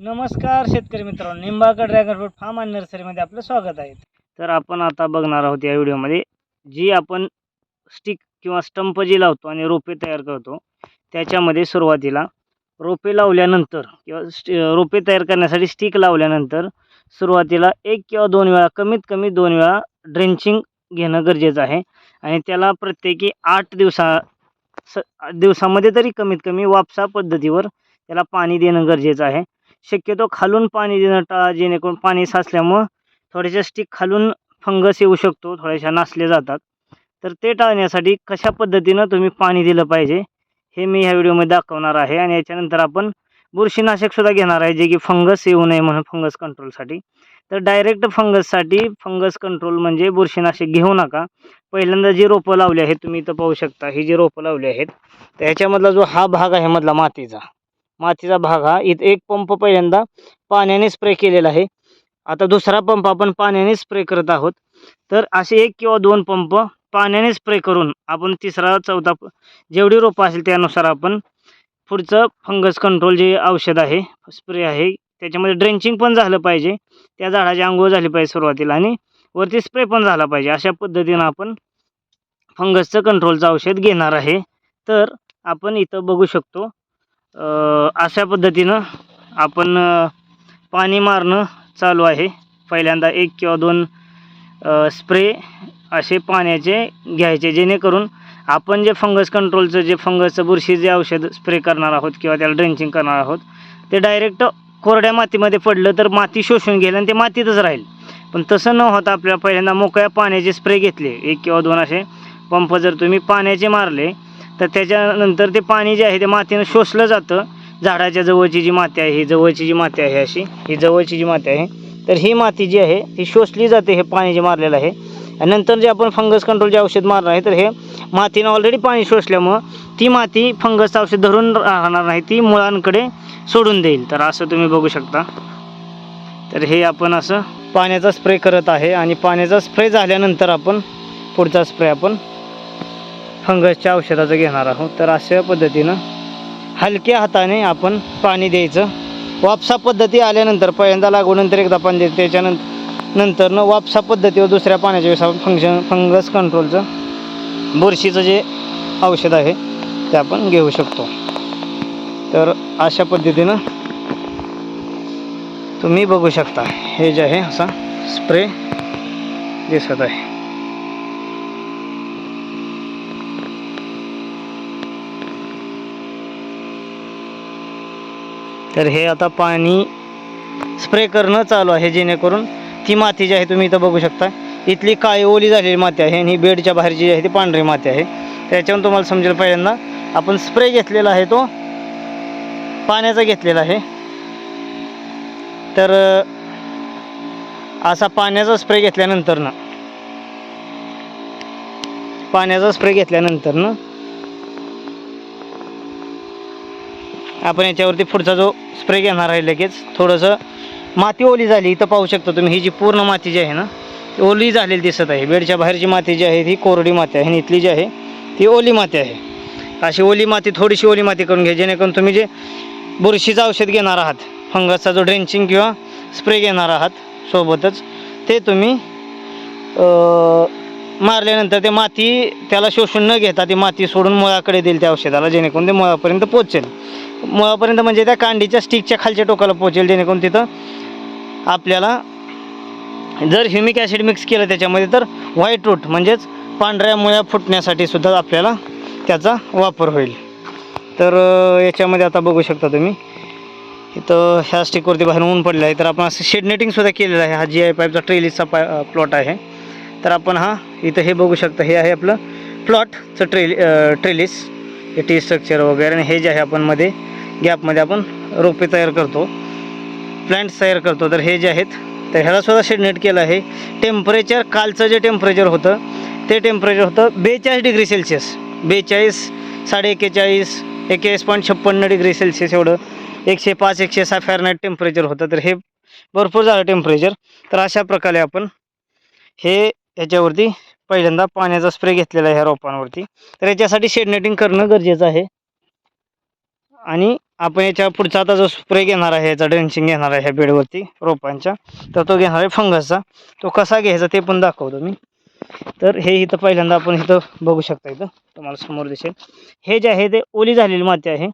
नमस्कार शेतकरी मित्रांनो निंबाळकर ड्रॅगन फ्रूट फार्म आणि नर्सरीमध्ये आपलं स्वागत आहे. तर आपण आता बघणार आहोत या व्हिडिओमध्ये जी आपण स्टिक किंवा स्टंप जी लावतो आणि रोपे तयार करतो त्याच्यामध्ये सुरुवातीला रोपे लावल्यानंतर किंवा स्ट रोपे तयार करण्यासाठी स्टिक लावल्यानंतर सुरुवातीला एक किंवा दोन वेळा कमीत कमी दोन वेळा ड्रेंचिंग घेणं गरजेचं आहे. आणि त्याला प्रत्येकी आठ दिवसा स दिवसामध्ये तरी कमीत कमी वापसा पद्धतीवर त्याला पाणी देणं गरजेचं आहे. शक्यतो खालून पाणी देणं टाळा जेणेकरून पाणी साचल्यामुळं थोड्याशा स्टिक खालून फंगस येऊ शकतो थोड्याशा नासले जातात. तर ते टाळण्यासाठी कशा पद्धतीनं तुम्ही पाणी दिलं पाहिजे हे मी ह्या व्हिडिओमध्ये दाखवणार आहे. आणि याच्यानंतर आपण बुरशीनाशकसुद्धा घेणार आहे जे की फंगस येऊ नये म्हणून फंगस कंट्रोलसाठी तर डायरेक्ट फंगससाठी फंगस कंट्रोल म्हणजे बुरशीनाशक घेऊ नका. पहिल्यांदा जी रोपं लावली आहेत तुम्ही इथं पाहू शकता ही जी रोपं लावली आहेत तर ह्याच्यामधला जो हा भाग आहे मधला मातीचा मातीचा भाग हा. इथं एक पंप पहिल्यांदा पाण्याने स्प्रे केलेला आहे. आता दुसरा पंप आपण पाण्याने स्प्रे करत आहोत. तर असे एक किंवा दोन पंप पाण्याने स्प्रे करून आपण तिसरा चौथा प- जेवढी रोपं असेल त्यानुसार आपण पुढचं फंगस कंट्रोल जे औषध आहे स्प्रे आहे त्याच्यामध्ये ड्रेंचिंग पण झालं पाहिजे. त्या झाडाची आंघोळ झाली पाहिजे सुरुवातीला आणि वरती स्प्रे पण झाला पाहिजे. अशा पद्धतीनं आपण फंगसचं कंट्रोलचं औषध घेणार आहे. तर आपण इथं बघू शकतो अशा पद्धतीनं आपण पाणी मारणं चालू आहे. पहिल्यांदा एक किंवा दोन स्प्रे असे पाण्याचे घ्यायचे जेणेकरून आपण जे फंगस कंट्रोलचं जे फंगसचं बुरशी जे औषध स्प्रे करणार आहोत किंवा त्याला ड्रेंचिंग करणार आहोत ते डायरेक्ट कोरड्या मातीमध्ये पडलं तर माती शोषून घेईल आणि ते मातीतच राहील. पण तसं न होता आपल्याला पहिल्यांदा मोकळ्या पाण्याचे स्प्रे घेतले. एक किंवा दोन असे पंप जर तुम्ही पाण्याचे मारले तर त्याच्यानंतर ते पाणी जे आहे ते मातीनं शोषलं जातं. झाडाच्या जवळची जी माती आहे ही जवळची जी माती आहे अशी ही जवळची जी माती आहे तर ही माती जी आहे ती शोषली जाते हे पाणी जे मारलेलं आहे. आणि नंतर जे आपण फंगस कंट्रोलचे औषध मारणार आहे तर हे मातीनं ऑलरेडी पाणी शोषल्यामुळं ती माती फंगस औषध धरून राहणार नाही ती मुळांकडे सोडून देईल. तर असं तुम्ही बघू शकता. तर हे आपण असं पाण्याचा स्प्रे करत आहे आणि पाण्याचा स्प्रे झाल्यानंतर आपण पुढचा स्प्रे आपण फंगसच्या औषधाचं घेणार आहोत. तर अशा पद्धतीनं हलक्या हाताने आपण पाणी द्यायचं. वापसा पद्धती आल्यानंतर पहिल्यांदा लागवडनंतर एकदा पाणी द्यायचं. त्याच्यानंतर नंतरनं वापसा पद्धतीवर दुसऱ्या पाण्याच्या वेळेस आपण फंक्शन फंगस कंट्रोलचं बुरशीचं जे औषध आहे ते आपण घेऊ शकतो. तर अशा पद्धतीनं तुम्ही बघू शकता. हे जे आहे असा स्प्रे दिसत आहे. तर हे आता पाणी स्प्रे करणं चालू आहे जेणेकरून ती माती जी आहे तुम्ही इथं बघू शकता. इथली काळी ओली झालेली माती आहे आणि ही बेडच्या बाहेरची जी आहे ती पांढरी माती आहे. त्याच्यावरून तुम्हाला समजेल पहिल्यांदा आपण स्प्रे घेतलेला आहे तो. पाण्याचा घेतलेला आहे. तर असा पाण्याचा स्प्रे घेतल्यानंतर ना पाण्याचा स्प्रे घेतल्यानंतर ना आपण याच्यावरती पुढचा जो स्प्रे घेणार आहे लगेच थोडंसं माती ओली झाली इथं पाहू शकता तुम्ही ही जी पूर्ण माती जी आहे ना ती ओली झालेली दिसत आहे. बेडच्या बाहेरची माती जी आहे ती कोरडी माती आहे आणि इथली जी आहे ती ओली माती आहे. अशी ओली माती थोडीशी ओली माती करून घ्या जेणेकरून तुम्ही जे बुरशीचं औषध घेणार आहात फंगसचा जो ड्रेंचिंग किंवा स्प्रे घेणार आहात सोबतच ते तुम्ही मारल्यानंतर ते माती त्याला शोषून न घेता ती माती सोडून मुळाकडे देईल त्या औषधाला जेणेकरून ते मुळापर्यंत पोचेल मुळापर्यंत म्हणजे त्या कांडीच्या स्टिकच्या खालच्या टोकाला पोचेल जेणेकरून तिथं आपल्याला जर ह्युमिक ॲसिड मिक्स केलं त्याच्यामध्ये तर व्हाईट रूट म्हणजेच पांढऱ्या मुळ्या फुटण्यासाठी सुद्धा आपल्याला त्याचा वापर होईल. तर याच्यामध्ये आता बघू शकता तुम्ही. इथं ह्या स्टिकवरती बाहेर ऊन पडलं आहे. तर आपण असं शेड नेटिंगसुद्धा केलेलं आहे. हा जी आय पाईपचा ट्रेलिसचा पाय प्लॉट आहे. तर आपण हा इथं हे बघू शकता. हे आहे आपलं प्लॉटचं ट्रेल ट्रेलिस टी स्ट्रक्चर वगैरे आणि हे जे आहे आपण मध्ये गॅपमध्ये आपण रोपे तयार करतो. प्लांट्स तयार करतो. तर हे जे आहेत तर ह्यालासुद्धा शेड शेडनेट केलं आहे. टेम्परेचर कालचं जे टेम्परेचर होतं ते टेम्परेचर होतं बेचाळीस डिग्री सेल्सिअस बेचाळीस साडे एक्केचाळीस एक्केचाळीस पॉईंट छप्पन्न डिग्री सेल्सिअस एवढं. एकशे पाच एकशे सहा फॅरनाईट टेम्परेचर होतं. तर हे भरपूर झालं टेम्परेचर तर अशा प्रकारे आपण हे ह्याच्यावरती पहिल्यांदा पाण्याचा स्प्रे घेतलेला आहे ह्या रोपांवरती. तर याच्यासाठी शेड नेटिंग करणं गरजेचं आहे. आणि आपण याच्या पुढचा आता जो स्प्रे घेणार आहे याचा ड्रेंचिंग घेणार आहे ह्या बेडवरती रोपांच्या तर तो घेणार आहे फंगसचा तो कसा घ्यायचा ते पण दाखवतो मी. तर हे इथं पहिल्यांदा आपण इथं बघू शकता इथं. तुम्हाला समोर दिसेल. हे जे आहे ते ओली झालेली माती आहे.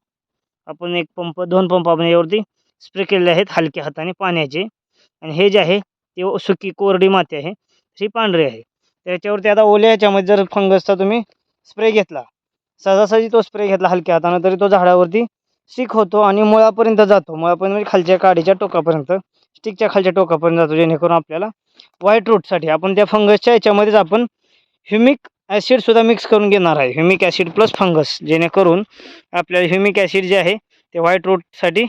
आपण एक पंप दोन पंप आपण यावरती स्प्रे केलेले आहेत हलक्या हाताने पाण्याचे. आणि हे जे आहे ते सुकी कोरडी माती आहे. ही पांढरी आहे. त्याच्यावरती आता ओल्या ह्याच्यामध्ये जर फंगसचा तुम्ही स्प्रे घेतला सहजासहजी तो स्प्रे घेतला हलक्या हातानं तरी तो झाडावरती स्टिक होतो आणि मुळापर्यंत जातो. मुळापर्यंत म्हणजे खालच्या काडीच्या टोकापर्यंत स्टिकच्या खालच्या टोकापर्यंत जातो जेणेकरून आपल्याला व्हाईट रूटसाठी आपण त्या फंगसच्या याच्यामध्येच आपण ह्युमिक ॲसिडसुद्धा मिक्स करून घेणार आहे. ह्युमिक ॲसिड प्लस फंगस जेणेकरून आपल्याला ह्युमिक ॲसिड जे आहे ते व्हाईट रूटसाठी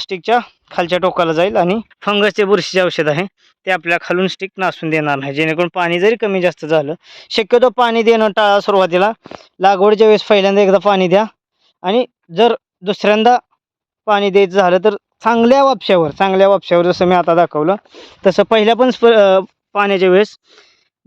स्टिकच्या खालच्या टोकाला जाईल आणि फंगसचे बुरशीचे औषध आहे ते आपल्या खालून स्टिक नासून देणार नाही. जेणेकरून पाणी जरी कमी जास्त झालं शक्यतो पाणी देणं टाळा सुरुवातीला. लागवडीच्या वेळेस पहिल्यांदा एकदा पाणी द्या. आणि जर दुसऱ्यांदा पाणी द्यायचं झालं तर चांगल्या वापशावर चांगल्या वापशावर जसं मी आता दाखवलं तसं पहिल्या पण स्प पाण्याच्या वेळेस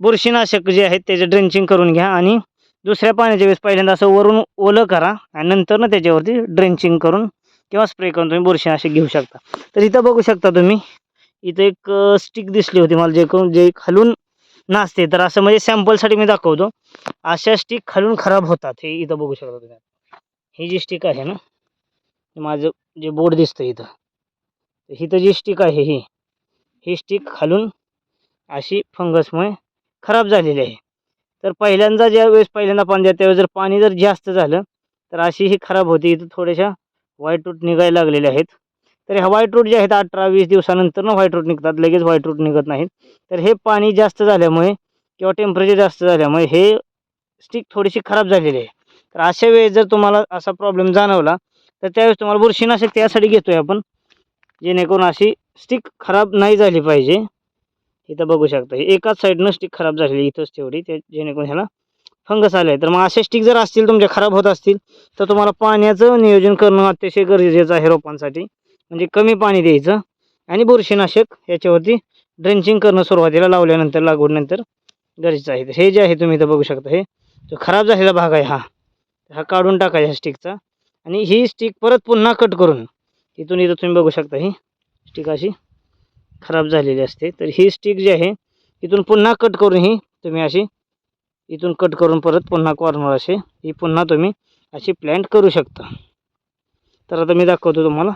बुरशीनाशक जे आहेत त्याचे ड्रेंचिंग करून घ्या आणि दुसऱ्या पाण्याच्या वेळेस पहिल्यांदा असं वरून ओलं करा आणि नंतर ना त्याच्यावरती ड्रेंचिंग करून किंवा स्प्रे करून तुम्ही बुरशीनाशक घेऊ शकता. तर इथं बघू शकता तुम्ही इथं एक स्टिक दिसली होती मला जे करून जे खालून नाचते. तर असं म्हणजे सॅम्पलसाठी मी दाखवतो. अशा स्टिक खालून खराब होतात. हे इथं बघू शकता तुम्ही. ही जी स्टिक आहे ना माझं जे बोर्ड दिसतं इथं. तर इथं जी स्टिक आहे ही ही स्टिक खालून अशी फंगसमुळे खराब झालेली आहे. तर पहिल्यांदा ज्या वेळेस पहिल्यांदा पाणी द्या त्यावेळेस जर पाणी जर जास्त झालं तर अशी ही खराब होती. इथं थोड्याशा व्हाईट रूट निघायला लागलेले आहेत. तर ह्या व्हाईट रूट जे आहेत अठरा वीस दिवसानंतर व्हाईट रूट निघतात. लगेच व्हाईट रूट निघत नाहीत. तर हे पाणी जास्त झाल्यामुळे किंवा टेम्परेचर जास्त झाल्यामुळे हे स्टिक थोडीशी खराब झालेली आहे. तर अशा वेळेस जर तुम्हाला असा प्रॉब्लेम जाणवला तर त्यावेळेस तुम्हाला बुरशीनाशक त्यासाठी घेतो आहे आपण जेणेकरून अशी स्टिक खराब नाही झाली पाहिजे. इथं बघू शकता. हे एकाच साईडनं स्टिक खराब झालेली इथंच तेवढी. ते जेणेकरून ह्याला फंगस आले आहे तर मग असे स्टिक जर असतील तुमच्या खराब होत असतील तर तुम्हाला पाण्याचं नियोजन करणं अतिशय गरजेचं आहे रोपांसाठी. म्हणजे कमी पाणी द्यायचं आणि बुरशीनाशक याच्यावरती ड्रेंचिंग करणं सुरुवातीला लावल्यानंतर लागवडनंतर गरजेचं आहे. तर हे जे आहे तुम्ही इथं बघू शकता. हे जो खराब झालेला भाग आहे हा. हा काढून टाकायचा ह्या स्टिकचा आणि ही स्टिक परत पुन्हा कट करून इथून इथं तुम्ही बघू शकता ही स्टिक अशी खराब झालेली असते. तर ही स्टिक जी आहे इथून पुन्हा कट करून ही तुम्ही अशी इथून कट करून परत पुन्हा कॉर्नर असे ही पुन्हा तुम्ही अशी प्लॅन्ट करू शकता. तर आता मी दाखवतो तुम्हाला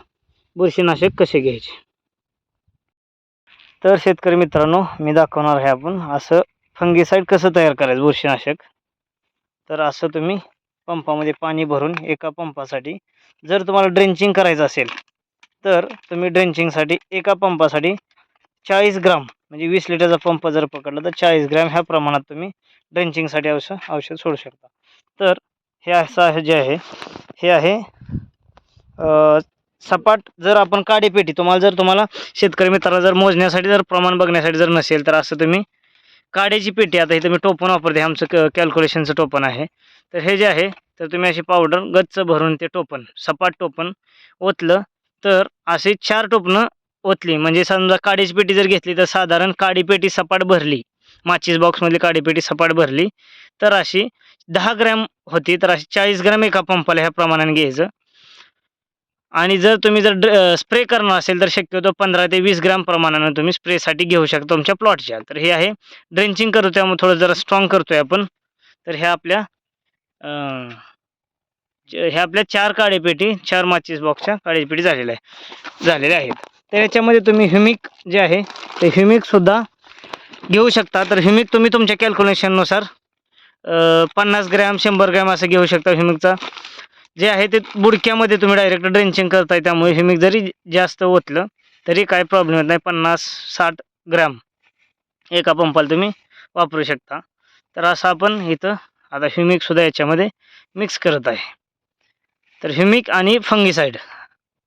बुरशीनाशक कसे घ्यायचे. तर शेतकरी मित्रांनो मी दाखवणार आहे आपण असं फंगीसाईड कसं तयार करायचं बुरशीनाशक. तर असं तुम्ही पंपामध्ये पाणी भरून एका पंपासाठी जर तुम्हाला ड्रेंचिंग करायचं असेल तर तुम्ही ड्रेंचिंगसाठी एका पंपासाठी चाळीस ग्राम म्हणजे वीस लिटरचा पंप जर पकडला तर चाळीस ग्रॅम ह्या प्रमाणात तुम्ही ड्रेंचिंगसाठी औषध औषध सोडू शकता. तर हे असं आहे जे आहे. हे आहे सपाट जर आपण काडीपेटी तुम्हाला जर तुम्हाला शेतकरी मित्राला जर मोजण्यासाठी जर प्रमाण बघण्यासाठी जर नसेल तर असं तुम्ही काड्याची पेटी आता इथं मी टोपण वापरते आमचं क कॅल्क्युलेशनचं टोपण आहे. तर हे जे आहे तर तुम्ही अशी पावडर गच्च भरून ते टोपण सपाट टोपण ओतलं तर असे चार टोपणं ओतली. म्हणजे समजा काडीची पेटी जर घेतली तर साधारण काडी पेटी सपाट भरली. माचीस बॉक्समधली काडीपेटी सपाट भरली. तर अशी दहा ग्रॅम होती तर अशी चाळीस ग्रॅम एका पंपाला ह्या प्रमाणाने घ्यायचं. आणि जर तुम्ही जर स्प्रे करणार असेल तर शक्यतो पंधरा ते वीस ग्रॅम प्रमाणानं तुम्ही स्प्रेसाठी घेऊ शकता तुमच्या प्लॉटच्या तर हे आहे ड्रेंचिंग करतो त्यामुळे थोडं जरा स्ट्रॉंग करतोय आपण. तर ह्या आपल्या ह्या आपल्या चार काळेपेटी चार माचीस बॉक्सच्या काळेपेटी झालेल्या आहे झालेल्या आहेत. तर याच्यामध्ये तुम्ही ह्युमिक जे आहे ते ह्युमिकसुद्धा घेऊ शकता. तर ह्युमिक तुम्ही तुमच्या कॅल्क्युलेशननुसार पन्नास ग्रॅम शंभर ग्रॅम असं घेऊ शकता ह्युमिकचा जे आहे ते बुडक्यामध्ये तुम्ही डायरेक्ट ड्रेंचिंग करताय त्यामुळे ह्युमिक जरी जास्त ओतलं तरी काय प्रॉब्लेम येत नाही. पन्नास साठ ग्रॅम एका पंपाला तुम्ही वापरू शकता. तर असं आपण इथं आता ह्युमिकसुद्धा याच्यामध्ये मिक्स करत आहे. तर ह्युमिक आणि फंगिसाईड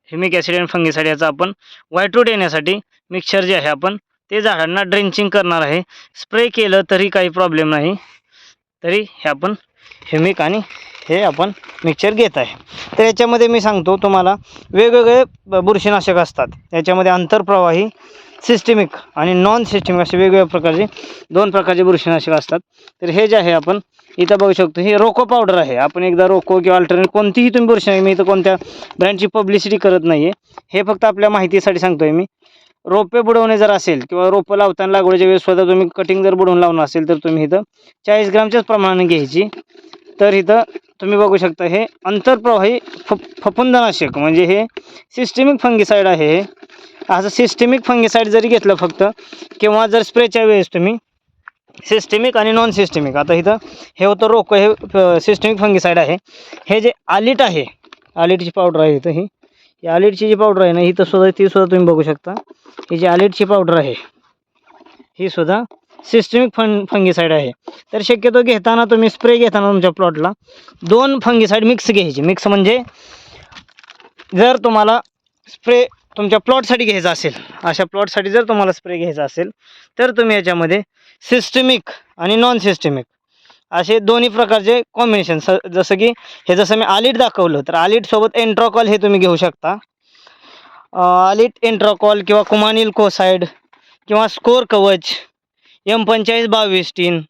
ह्युमिक ॲसिड आणि फंगिसाईड याचा आपण व्हाईट रूट येण्यासाठी मिक्सचर जे आहे आपण ते झाडांना ड्रेंचिंग करणार आहे. स्प्रे केलं तरी काही प्रॉब्लेम नाही. तरी हे आपण हेमिक आणि हे आपण मिक्सर घेत आहे. तर याच्यामध्ये मी सांगतो तुम्हाला वेगवेगळे बुरशीनाशक असतात. याच्यामध्ये आंतरप्रवाही सिस्टेमिक आणि नॉन सिस्टेमिक असे वेगवेगळ्या प्रकारचे दोन प्रकारचे बुरशीनाशक असतात. तर हे जे आहे आपण इथं बघू शकतो हे रोको पावडर आहे. आपण एकदा रोको किंवा अल्टरनेट कोणतीही तुम्ही बुरशी मी इथं कोणत्या ब्रँडची पब्लिसिटी करत नाही आहे हे फक्त आपल्या माहितीसाठी सांगतोय मी. रोपे बुडवणे जर असेल किंवा रोपं लावताना लागवडीच्या वेळेस स्वतः तुम्ही कटिंग जर बुडवून लावणं असेल तर तुम्ही इथं चाळीस ग्रामच्याच प्रमाणाने घ्यायची. तर इथं तुम्ही बघू शकता हे अंतरप्रवाही फ फफुंदनाशक म्हणजे हे सिस्टेमिक फंगिसाईड आहे हे. असं सिस्टेमिक फंगिसाईड जरी घेतलं फक्त किंवा जर स्प्रेच्या वेळेस तुम्ही सिस्टेमिक आणि नॉन सिस्टेमिक आता इथं हे होतं रोक हे सिस्टेमिक फंगिसाईड आहे. हे जे आलिट आहे आलिटची पावडर आहे इथं ही. ही आलेटची जी पावडर आहे ना ही तर सुद्धा ती सुद्धा तुम्ही बघू शकता. ही जी आलेटची पावडर आहे ही सुद्धा सिस्टमिक फं फंगिसाईड आहे. तर शक्यतो घेताना तुम्ही स्प्रे घेताना तुमच्या प्लॉटला दोन फंगिसाईड मिक्स घ्यायची. मिक्स म्हणजे जर तुम्हाला स्प्रे तुमच्या प्लॉटसाठी घ्यायचा असेल अशा प्लॉटसाठी जर तुम्हाला स्प्रे घ्यायचा असेल तर तुम्ही याच्यामध्ये सिस्टमिक आणि नॉन सिस्टमिक असे दोन्ही प्रकारचे कॉम्बिनेशन स जसं की हे जसं मी आलिट दाखवलं तर आलिटसोबत एन्ट्रॉकॉल हे तुम्ही घेऊ शकता. आलिट एन्ट्रॉकॉल किंवा कुमानिल कोसाईड किंवा स्कोर कवच एम पंचेचाळीस बावीस टीन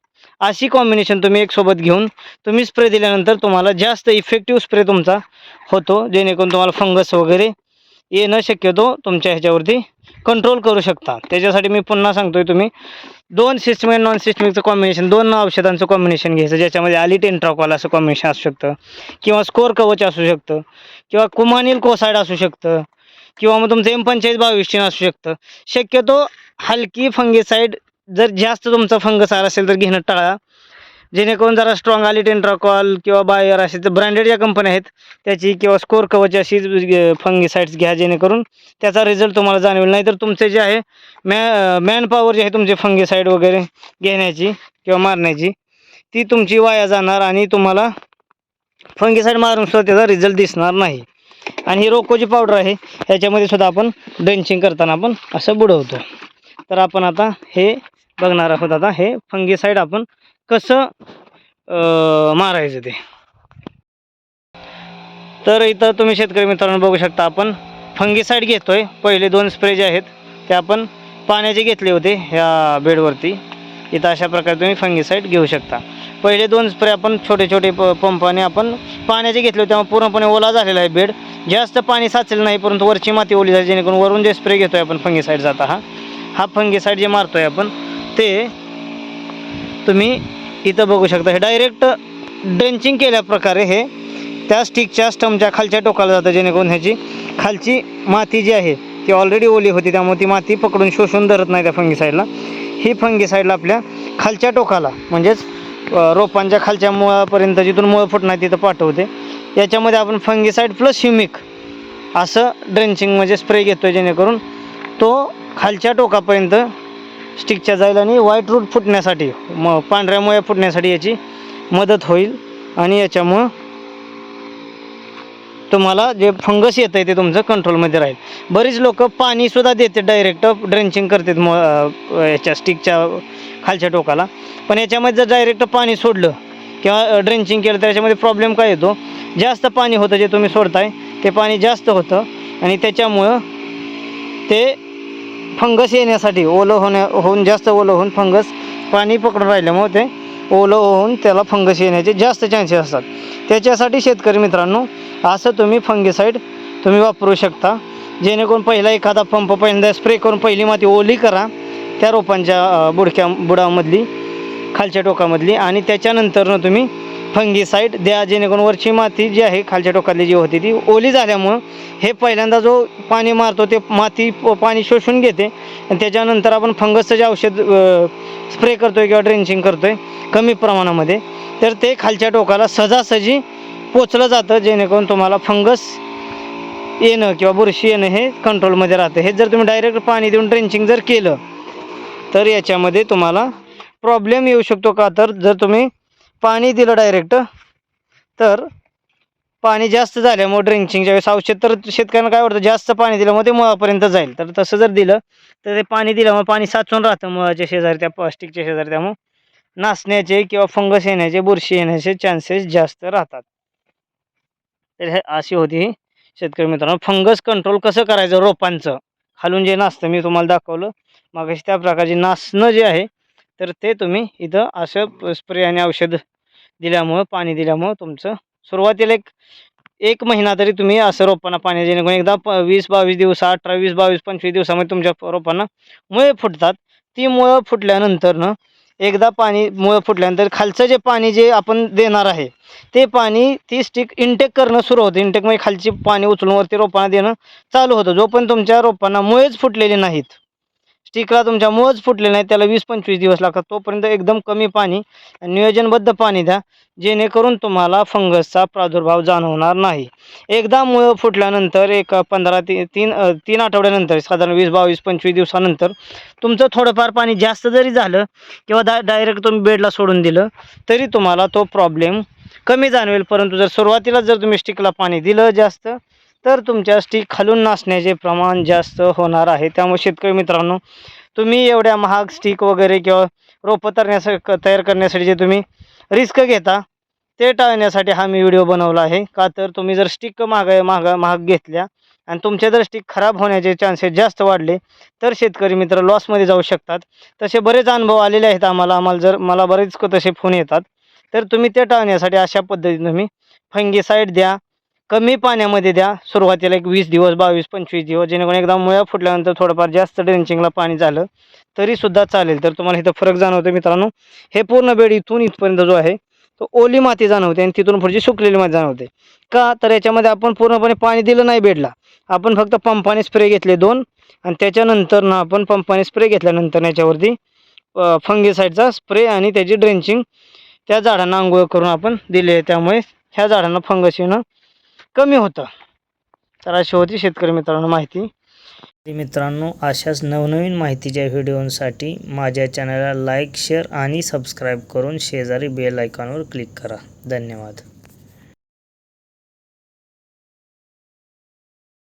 अशी कॉम्बिनेशन तुम्ही एक सोबत घेऊन तुम्ही स्प्रे दिल्यानंतर तुम्हाला जास्त इफेक्टिव्ह स्प्रे तुमचा होतो जेणेकरून तुम्हाला फंगस वगैरे येणं शक्यतो तुमच्या ह्याच्यावरती कंट्रोल करू शकता. त्याच्यासाठी मी पुन्हा सांगतोय तुम्ही दोन सिस्टमिक नॉन सिस्टमिकचं कॉम्बिनेशन दोन औषधांचं कॉम्बिनेशन घ्यायचं ज्याच्यामध्ये आलिट एन्ट्रॉकॉल असं कॉम्बिनेशन असू शकतं किंवा स्कोर कवच असू शकतं किंवा कुमानिल कोसाईड असू शकतं किंवा मग तुमचं एम पंचेचाळीस बावीस टीन असू शकतं. शक्यतो हलकी फंगीसाईड जर जास्त तुमचा फंगस आला असेल तर घेणं टाळा. जेणेकरून जरा स्ट्रॉंग आली टेंट्राकॉल किंवा बायर असे तर ब्रँडेड ज्या कंपन्या आहेत त्याची किंवा स्कोर कवच अशी फंगिसाईड्स घ्या जेणेकरून त्याचा रिझल्ट तुम्हाला जाणवेल. नाही तर तुमचे जे आहे मॅ मॅन पॉवर जे आहे तुमचे फंगिसाईड वगैरे घेण्याची किंवा मारण्याची ती तुमची वाया जाणार आणि तुम्हाला फंगिसाईड मारून सुद्धा त्याचा रिझल्ट दिसणार नाही. आणि ही रोकोची पावडर आहे ह्याच्यामध्ये सुद्धा आपण ड्रेंचिंग करताना आपण असं बुडवतो. तर आपण आता हे बघणार आहोत. आता हे फंगिसाईड आपण कसं मारायचं ते? तर इथं तुम्ही शेतकरी मित्रांनो बघू शकता आपण फंगिसाईड घेतोय. पहिले दोन स्प्रे जे आहेत ते आपण पाण्याचे घेतले होते ह्या बेडवरती. इथं अशा प्रकारे तुम्ही फंगीसाईड घेऊ शकता. पहिले दोन स्प्रे आपण छोटे छोटे प पंपाने आपण पाण्याचे घेतले होते त्यामुळे पूर्णपणे ओला झालेला आहे बेड. जास्त पाणी साचलेलं नाही परंतु वरची माती ओली झाली जेणेकरून वरून जे स्प्रे घेतोय आपण फंगिसाईड जाता हा हा फंगिसाईड जे मारतोय आपण ते तुम्ही इथं बघू शकता. हे डायरेक्ट ड्रेंचिंग केल्या प्रकारे हे त्या स्टिकच्या स्टमच्या खालच्या टोकाला जातं जेणेकरून ह्याची खालची माती जी आहे ती ऑलरेडी ओली होती. त्यामुळे ती माती पकडून शोषून धरत नाही त्या फंगीसाईडला ही फंगीसाईडला आपल्या खालच्या टोकाला म्हणजेच रोपांच्या खालच्या मुळापर्यंत जिथून मुळं फुटणार तिथं पाठवते. याच्यामध्ये आपण फंगिसाईड प्लस ह्युमिक असं ड्रेंचिंग म्हणजे स्प्रे घेतो आहे जेणेकरून तो खालच्या टोकापर्यंत स्टिकच्या जाईल आणि व्हाईट रूट फुटण्यासाठी म पांढऱ्या मुळ्या फुटण्यासाठी याची मदत होईल. आणि याच्यामुळं तुम्हाला जे फंगस येतं आहे ते तुमचं कंट्रोलमध्ये राहील. बरीच लोक पाणीसुद्धा देते डायरेक्ट ड्रेंचिंग करतात म याच्या स्टिकच्या खालच्या टोकाला. पण याच्यामध्ये जर डायरेक्ट पाणी सोडलं किंवा ड्रेंचिंग केलं तर याच्यामध्ये प्रॉब्लेम काय येतो? जास्त पाणी होतं जे तुम्ही सोडताय ते पाणी जास्त होतं. आणि त्याच्यामुळं ते फंगस येण्यासाठी ओलं होण्या होऊन जास्त ओलं होऊन फंगस पाणी पकडून राहिल्यामुळे ते ओलं होऊन त्याला फंगस येण्याचे जास्त चान्सेस असतात. त्याच्यासाठी शेतकरी मित्रांनो असं तुम्ही फंगिसाईड तुम्ही वापरू शकता. जेणेकरून पहिला एखादा पंप पहिल्यांदा स्प्रे करून पहिली माती ओली करा. त्या रोपांच्या बुडक्या बुडामधली खालच्या टोकामधली आणि त्याच्यानंतरनं तुम्ही फंगीसाईड द्या जेणेकरून वरची माती जी आहे खालच्या टोकातली जी होती ती ओली झाल्यामुळं हे पहिल्यांदा जो पाणी मारतो ते माती पाणी शोषून घेते. आणि त्याच्यानंतर आपण फंगसचं जे औषध स्प्रे करतोय किंवा ड्रेंचिंग करतोय कमी प्रमाणामध्ये तर ते खालच्या टोकाला सहजासहजी पोचलं जातं जेणेकरून तुम्हाला फंगस येणं किंवा बुरशी येणं हे कंट्रोलमध्ये राहतं. हे जर तुम्ही डायरेक्ट पाणी देऊन ड्रेंचिंग जर केलं तर याच्यामध्ये तुम्हाला प्रॉब्लेम येऊ शकतो का? तर जर तुम्ही पाणी दिलं डायरेक्ट तर पाणी जास्त झाल्यामुळे ड्रिंचिंगच्या वेळेस औषध तर शेतकऱ्यांना काय वाटतं जास्त पाणी दिल्यामुळे ते मुळापर्यंत जाईल. तर तसं जर दिलं तर ते पाणी दिल्यामुळे पाणी साचून राहतं मुळाच्या शेजारी त्या प्लास्टिकच्या शेजारी. त्यामुळे नासण्याचे किंवा फंगस येण्याचे बुरशी येण्याचे चान्सेस जास्त राहतात. तर हे अशी होती ही शेतकरी मित्रांनो. फंगस कंट्रोल कसं करायचं रोपांचं? खालून जे नासतं मी तुम्हाला दाखवलं. मग त्या प्रकारचे नासणं जे आहे तर ते तुम्ही इथं असं स्प्रे आणि औषध दिल्यामुळं पाणी दिल्यामुळं तुमचं सुरुवातीला एक एक महिना तरी तुम्ही असं रोपांना पाणी जेणेकरून एकदा प वीस बावीस दिवस अठरा वीस बावीस पंचवीस दिवसामध्ये तुमच्या रोपांना मुळे फुटतात. ती मुळं फुटल्यानंतर ना एकदा पाणी मुळं फुटल्यानंतर खालचं जे पाणी जे आपण देणार आहे ते पाणी ती स्टिक इंटेक करणं सुरू होतं. इंटेकमध्ये म्हणजे खालची पाणी उचलून वरती रोपांना देणं चालू होतं. जोपर्यंत तुमच्या रोपांना मुळेच फुटलेली नाहीत स्टिकला तुमच्या मोज फुटले नाही त्याला वीस पंचवीस दिवस लागतात. तोपर्यंत एकदम कमी पाणी आणि नियोजनबद्ध पाणी द्या जेणेकरून तुम्हाला फंगसचा प्रादुर्भाव जाणवणार नाही. एकदा मुळं फुटल्यानंतर एक पंधरा ती तीन तीन आठवड्यानंतर साधारण वीस बावीस पंचवीस दिवसानंतर तुमचं थोडंफार पाणी जास्त जरी झालं किंवा दा डायरेक्ट तुम्ही बेडला सोडून दिलं तरी तुम्हाला तो प्रॉब्लेम कमी जाणवेल. परंतु जर सुरुवातीला जर तुम्ही स्टिकला पाणी दिलं जास्त तर तुमच्या स्टिक खालून नासण्याचे प्रमाण जास्त होणार आहे. त्यामुळे शेतकरी मित्रांनो तुम्ही एवढ्या महाग स्टिक वगैरे किंवा रोपं तरण्यासाठी तयार करण्यासाठी जे तुम्ही रिस्क घेता ते टाळण्यासाठी हा मी व्हिडिओ बनवला आहे. का तर तुम्ही जर स्टिक महाग महाग महाग घेतल्या आणि तुमचे जर स्टिक खराब होण्याचे चान्सेस जास्त वाढले तर शेतकरी मित्र लॉसमध्ये जाऊ शकतात. तसे बरेच अनुभव आलेले आहेत आम्हाला. आम्हाला जर मला बरेच तसे फोन येतात. तर तुम्ही ते टाळण्यासाठी अशा पद्धतीने तुम्ही फंगी साईड द्या. कमी पाण्यामध्ये द्या. सुरुवातीला एक वीस दिवस बावीस पंचवीस दिवस जेणेकरून एकदा मुळ्या फुटल्यानंतर थोडंफार जास्त ड्रेंचिंगला पाणी झालं तरीसुद्धा चालेल. तर तुम्हाला इथं फरक जाणवतो मित्रांनो. हे पूर्ण बेड इथून इथपर्यंत जो आहे तो ओली माती जाणवते आणि तिथून पुढची सुकलेली माती जाणवते. का? तर याच्यामध्ये आपण पूर्णपणे पाणी दिलं नाही बेडला. आपण फक्त पंपाने स्प्रे घेतले दोन आणि त्याच्यानंतर ना आपण पंपाने स्प्रे घेतल्यानंतर याच्यावरती फंगीसाईडचा स्प्रे आणि त्याची ड्रेंचिंग त्या झाडांना आंघोळ करून आपण दिले आहे. त्यामुळे ह्या झाडांना फंगस येणं कमी होतं. तर अशी होती शेतकरी मित्रांनो माहिती. मित्रांनो अशाच नवनवीन माहितीच्या व्हिडिओसाठी माझ्या चॅनलला लाईक शेअर आणि सबस्क्राईब करून शेजारी बेल आयकॉनवर क्लिक करा. धन्यवाद.